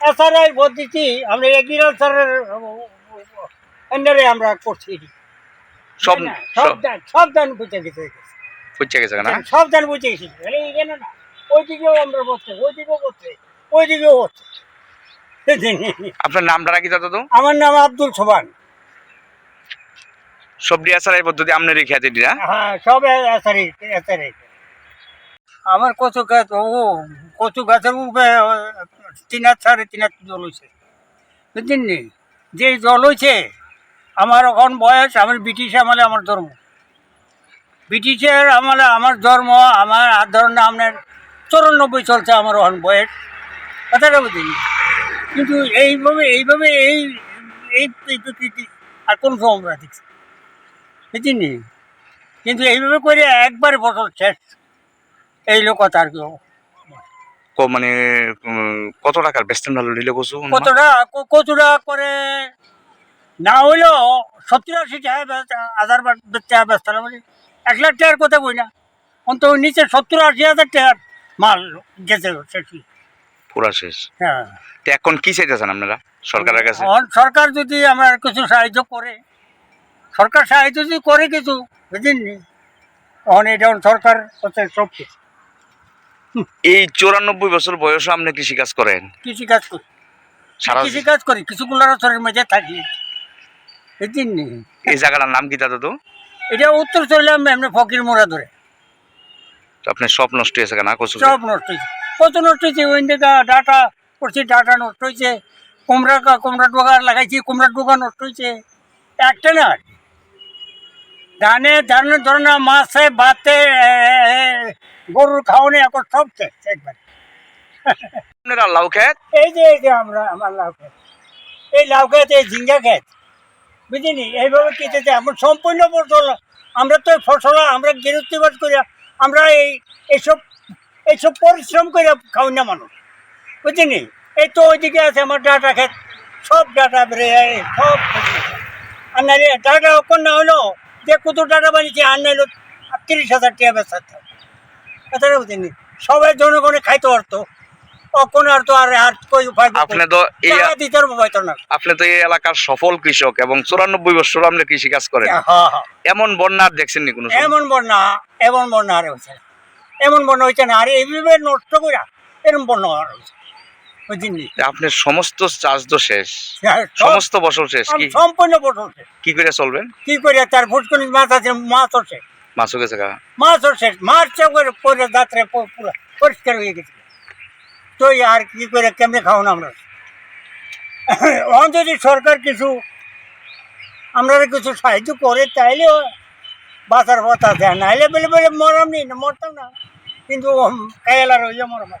এছাড়াই বলতেছি আমরা এগ্রিকালচারের আন্ডারে আমরা করছি। সব সব ধান সব ধান বুঝে গেছে। ফুচে গেছে না সব ধান বুঝে গেছি। মানে এখানে না ওইদিকেও আমরা বসছে ওইদিকেও বসছে ওইদিকেও হচ্ছে আপনার নামটা নাকি দাদা আমার নাম আব্দুল সোবান সবজি আসার পদ্ধতি আপনার খ্যাতি না? হ্যাঁ সব এসারি এসারি আমার কচু গাছ, ও, কচু গাছের উপরে তিন হাত, সাড়ে তিন হাত জল হয়েছে বুঝলেন নি? যে জল হয়েছে আমার এখন বয়স, আমার ব্রিটিশ আমলে আমার ধর্ম ব্রিটিশের আমলে আমার ধর্ম আমার ধরুন আপনার চৌরানব্বই চলছে আমার এখন বয়স। কথাটা বুঝিনি কিন্তু এইভাবে এইভাবে এই এই প্রকৃতি আর কোন সময় দেখছি। বুঝলেন নি? কিন্তু এইভাবে করে একবারে ফসল শেষ। এই লোক আর কি ক- মানে উম, কত টাকার? বেস্টেন ভালো নিলে কচু? কতটা? ক- কতটা করে? না হইলেও সত্তর আশি টাকা বেচা- হাজার বা- টাকা মানে এক লাখ টাকার কথা কই না। অন্তত নিচে সত্তর আশি হাজার টাকার মাল গেছে শেষই পুরা শেষ। হ্যাঁ। তো এখন কি চাইতেছেন আপনারা সরকারের কাছে? এখন সরকার যদি আমার কিছু সাহায্য করে সরকার সাহায্য যদি করে কিছু বুঝলেন নি তখন এটা সরকার হচ্ছে সব কিছু। এই চৌরানব্বই বছর বয়সে আপনি কৃষি কাজ করেন? কৃষি কাজ করি কৃষি কাজ করি কিছু গুলার মধ্যে থাকি। বুঝলেন এই জায়গাটার নাম কি দাদা তো? এটা উত্তর চললাম এমনি ফকির মোড়া ধরে। আপনার সব নষ্ট হয়েছে কচু সব নষ্ট হয়েছে। কত নষ্ট হয়েছে ওই দিকে ডাটা করছি ডাটা নষ্ট হয়েছে। কুমড়া কুমড়া ডোকা লাগাইছি কুমড়া ডোকা নষ্ট হয়েছে। একটা না ধানে ধানের ধরনের মাছে ভাতে গরুর খাওয়ানি এখন সব শেষ একবার আপনারা লাউ খেত? এই যে এই যে আমরা আমার লাউ খেত। এই লাউ খেত এই ঝিঙ্গা খেত। বুঝিনি এইভাবে কেটেছে। আমার সম্পূর্ণ ফসল আমরা তো ফসল আমরা গৃহস্থবাস করি আমরা এই এইসব এইসব পরিশ্রম করে খাওয়াই না মানুষ। বুঝিনি এই তো ওইদিকে আছে আমার ডাটা খেত। সব ডাটা বেড়ে যায়, সব আর না রে ডাটা অক্ষণ না হলো যে কত ডাটা বানিয়েছে আর না হলো তিরিশ হাজার টাকা বেচাতে কথাটা বুঝিনি সবাই জনগণে খাইতে পারতো। আর তো আর আর কই উপায় আপনি তো এই দিতে পারব হয়তো না। আপনি তো এই এলাকার সফল কৃষক এবং চৌরানব্বই বছর আপনি কৃষি কাজ করেন। হ্যাঁ হ্যাঁ এমন বন্যা আর দেখছেন নি কোনো এমন বন্যা এমন বন্যা আর হয়েছে এমন বন্যা হয়েছে না। আর এইভাবে নষ্ট করে এরকম বন্যা আর হয়েছে আপনার সমস্ত চাষ তো শেষ। সমস্ত ফসল শেষ কি? সম্পূর্ণ বসলছে কি করে চলবেন? কি করে তার ফুটকুনি মাছ আছে মাছ হচ্ছে মাছও গেছে গা। মাছ শেষ। মাছ করে পরে দাঁতরে পুরো পরিষ্কার হয়ে গেছে। তো আর কি করে কেমনে খাও না আমরা? অন যদি সরকার কিছু আমরা কিছু সাহায্য করে, তাইলে বাঁচার কথা দেয় নাইলে বেলে বেলে মরাম নি, মরতাম না। কিন্তু কায়ালার হইয়া মরম